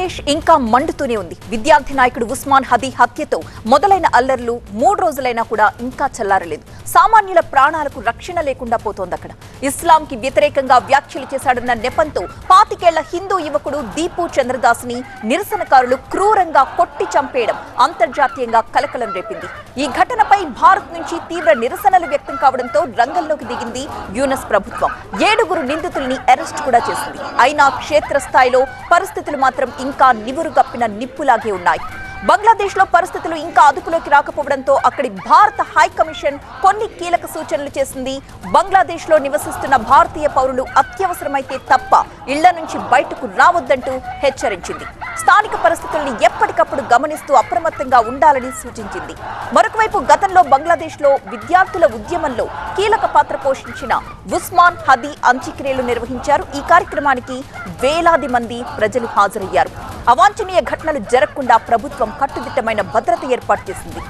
బంగ్లాదేశ్ ఇంకా మండుతూనే ఉంది. విద్యార్థి నాయకుడు ఉస్మాన్ హదీ హత్యతో మొదలైన అల్లర్లు మూడు రోజులైనా కూడా ఇంకా చల్లారలేదు. సామాన్యుల ప్రాణాలకు రక్షణ లేకుండా పోతోంది అక్కడ. ఇస్లాంకి వ్యతిరేకంగా వ్యాఖ్యలు చేశాడన్న నెపంతో పాతికేళ్ళ హిందూ యువకుడు దీపు చంద్రదాస్ని నిరసనకారులు క్రూరంగా కొట్టి చంపేయడం అంతర్జాతీయంగా కలకలం రేపింది. ఈ ఘటనపై భారత్ నుంచి తీవ్ర నిరసనలు వ్యక్తం కావడంతో రంగంలోకి దిగింది యూనస్ ప్రభుత్వం. ఏడుగురు నిందితుల్ని అరెస్ట్ కూడా చేసింది. అయినా క్షేత్రస్థాయిలో పరిస్థితులు మాత్రం ఇంకా నివురుగప్పిన నిప్పులాగే ఉన్నాయి. బంగ్లాదేశ్లో పరిస్థితులు ఇంకా అదుపులోకి రాకపోవడంతో అక్కడి భారత హై కమిషన్ కొన్ని కీలక సూచనలు చేసింది. బంగ్లాదేశ్లో నివసిస్తున్న భారతీయ పౌరులు అత్యవసరమైతే తప్ప ఇళ్ళ నుంచి బయటకు రావద్దంటూ హెచ్చరించింది. స్థానిక పరిస్థితుల్ని ఎప్పటికప్పుడు గమనిస్తూ అప్రమత్తంగా ఉండాలని సూచించింది. మరొకవైపు గతంలో బంగ్లాదేశ్లో విద్యార్థుల ఉద్యమంలో కీలక పాత్ర పోషించిన ఉస్మాన్ హదీ అంత్యక్రియలు నిర్వహించారు. ఈ కార్యక్రమానికి వేలాది మంది ప్రజలు హాజరయ్యారు. అవాంఛనీయ ఘటనలు జరగకుండా ప్రభుత్వం కట్టుదిట్టమైన భద్రత ఏర్పాటు చేసింది.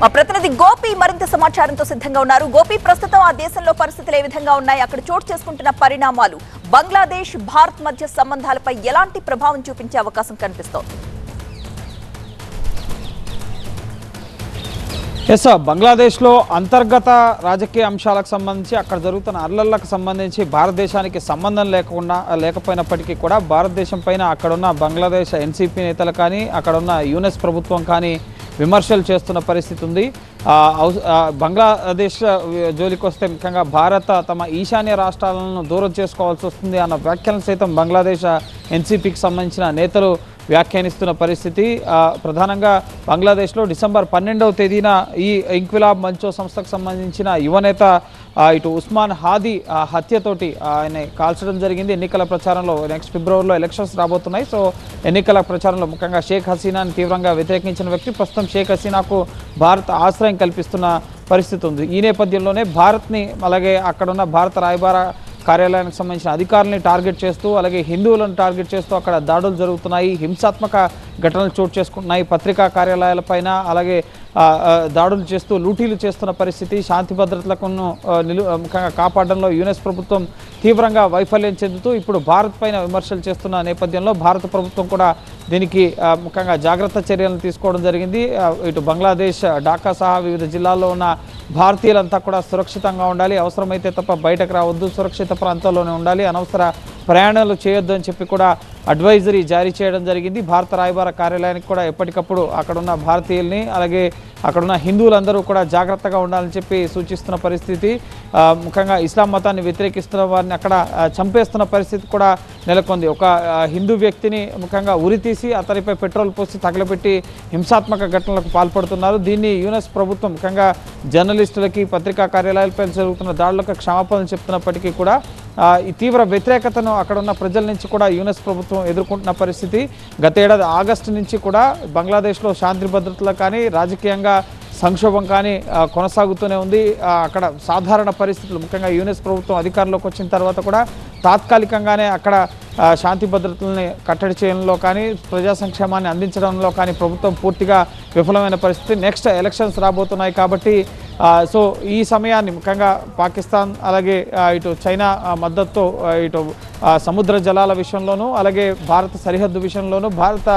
మా ప్రతినిధి గోపి మరింత సమాచారంతో సిద్ధంగా ఉన్నారు. గోపి ప్రస్తుతం ఆ దేశంలో పరిస్థితులు ఏ విధంగా ఉన్నాయి? అక్కడ చోటు చేసుకుంటున్న పరిణామాలు? బంగ్లాదేశ్ భారత్ మధ్య సంబంధాలపై ఎలాంటి ప్రభావం చూపించే అవకాశం కనిపిస్తోంది? ఎస్ సార్ బంగ్లాదేశ్లో అంతర్గత రాజకీయ అంశాలకు సంబంధించి అక్కడ జరుగుతున్న అర్లర్లకు సంబంధించి భారతదేశానికి సంబంధం లేకుండా లేకపోయినప్పటికీ కూడా భారతదేశం పైన అక్కడున్న బంగ్లాదేశ్ ఎన్సీపీ నేతలు కానీ అక్కడున్న యూనెస్ ప్రభుత్వం కానీ విమర్శలు చేస్తున్న పరిస్థితి ఉంది బంగ్లాదేశ్ జోలికి వస్తే ముఖ్యంగా భారత తమ ఈశాన్య రాష్ట్రాలను దూరం చేసుకోవాల్సి వస్తుంది అన్న వ్యాఖ్యలను సైతం బంగ్లాదేశ్ ఎన్సీపీకి సంబంధించిన నేతలు వ్యాఖ్యానిస్తున్న పరిస్థితి. ప్రధానంగా బంగ్లాదేశ్లో డిసెంబర్ పన్నెండవ తేదీన ఈ ఇంక్విలాబ్ మంచో సంస్థకు సంబంధించిన యువనేత ఇటు ఉస్మాన్ హాదీ హత్యతోటి ఆయన కాల్చడం జరిగింది. ఎన్నికల ప్రచారంలో నెక్స్ట్ ఫిబ్రవరిలో ఎలక్షన్స్ రాబోతున్నాయి. సో ఎన్నికల ప్రచారంలో ముఖ్యంగా షేక్ హసీనాని తీవ్రంగా వ్యతిరేకించిన వ్యక్తి. ప్రస్తుతం షేక్ హసీనాకు భారత్ ఆశ్రయం కల్పిస్తున్న పరిస్థితి ఉంది. ఈ నేపథ్యంలోనే భారత్ని అలాగే అక్కడున్న భారత రాయబార కార్యాలయానికి సంబంధించిన అధికారులని టార్గెట్ చేస్తూ అలాగే హిందువులను టార్గెట్ చేస్తూ అక్కడ దాడులు జరుగుతున్నాయి. హింసాత్మక ఘటనలు చోటు చేసుకుంటున్నాయి. పత్రికా కార్యాలయాలపైన అలాగే దాడులు చేస్తూ లూటీలు చేస్తున్న పరిస్థితి శాంతి భద్రతలకు నిలు ముఖ్యంగా కాపాడడంలో యునెస్ ప్రభుత్వం తీవ్రంగా వైఫల్యం చెందుతూ ఇప్పుడు భారత్ పైన విమర్శలు చేస్తున్న నేపథ్యంలో భారత ప్రభుత్వం కూడా దీనికి ముఖ్యంగా జాగ్రత్త చర్యలను తీసుకోవడం జరిగింది. ఇటు బంగ్లాదేశ్ ఢాకా సహా వివిధ జిల్లాల్లో ఉన్న భారతీయులంతా కూడా సురక్షితంగా ఉండాలి. అవసరమైతే తప్ప బయటకు రావద్దు. సురక్షిత ప్రాంతాల్లోనే ఉండాలి. అనవసర ప్రయాణాలు చేయొద్దు అని చెప్పి కూడా అడ్వైజరీ జారీ చేయడం జరిగింది. భారత రాయబార కార్యాలయానికి కూడా ఎప్పటికప్పుడు అక్కడున్న భారతీయుల్ని అలాగే అక్కడున్న హిందువులందరూ కూడా జాగ్రత్తగా ఉండాలని చెప్పి సూచిస్తున్న పరిస్థితి. ముఖ్యంగా ఇస్లాం మతాన్ని వ్యతిరేకిస్తున్న వారిని అక్కడ చంపేస్తున్న పరిస్థితి కూడా నెలకొంది. ఒక హిందూ వ్యక్తిని ముఖ్యంగా ఉరితీసి అతనిపై పెట్రోల్ పోసి తగలబెట్టి హింసాత్మక ఘటనలకు పాల్పడుతున్నారు. దీన్ని యునెస్ ప్రభుత్వం ముఖ్యంగా జర్నలిస్టులకి పత్రికా కార్యాలయాలపై జరుగుతున్న దాడులకు క్షమాపణలు చెప్తున్నప్పటికీ కూడా ఈ తీవ్ర వ్యతిరేకతను అక్కడ ఉన్న ప్రజల నుంచి కూడా యునెస్ ప్రభుత్వం ఎదుర్కొంటున్న పరిస్థితి. గత ఏడాది ఆగస్టు నుంచి కూడా బంగ్లాదేశ్లో శాంతి భద్రతలు కానీ రాజకీయంగా సంక్షోభం కానీ కొనసాగుతూనే ఉంది. అక్కడ సాధారణ పరిస్థితులు ముఖ్యంగా యూనెస్ ప్రభుత్వం అధికారంలోకి వచ్చిన తర్వాత కూడా తాత్కాలికంగానే అక్కడ శాంతి భద్రతల్ని కట్టడి చేయడంలో కానీ ప్రజా సంక్షేమాన్ని అందించడంలో కానీ ప్రభుత్వం పూర్తిగా విఫలమైన పరిస్థితి. నెక్స్ట్ ఎలక్షన్స్ రాబోతున్నాయి కాబట్టి సో ఈ సమయాన్ని ముఖ్యంగా పాకిస్తాన్ అలాగే ఇటు చైనా మద్దతు మద్దతుతో ఇటు సముద్ర జలాల విషయంలోనూ అలాగే భారత సరిహద్దు విషయంలోనూ భారత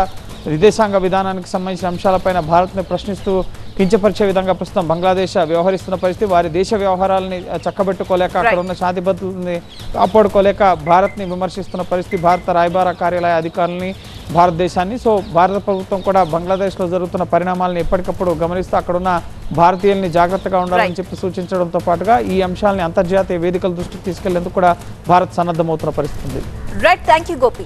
విదేశాంగ విధానానికి సంబంధించిన అంశాలపైన భారత్ని ప్రశ్నిస్తూ కించపరిచే విధంగా ప్రస్తుతం బంగ్లాదేశ్ వ్యవహరిస్తున్న పరిస్థితి వారి దేశ వ్యవహారాలని చక్కబెట్టుకోలేక అక్కడ ఉన్న శాంతి భద్రతల్ని కాపాడుకోలేక భారత్ని విమర్శిస్తున్న పరిస్థితి భారత రాయబార కార్యాలయ అధికారులని భారతదేశాన్ని. సో భారత ప్రభుత్వం కూడా బంగ్లాదేశ్లో జరుగుతున్న పరిణామాలను ఎప్పటికప్పుడు గమనిస్తూ అక్కడున్న భారతీయుల్ని జాగ్రత్తగా ఉండాలని చెప్పి సూచించడంతో పాటుగా ఈ అంశాలని అంతర్జాతీయ వేదికల దృష్టికి తీసుకెళ్ళేందుకు కూడా భారత్ సన్నద్ధమవుతున్న పరిస్థితి ఉంది. Right thank you Gopi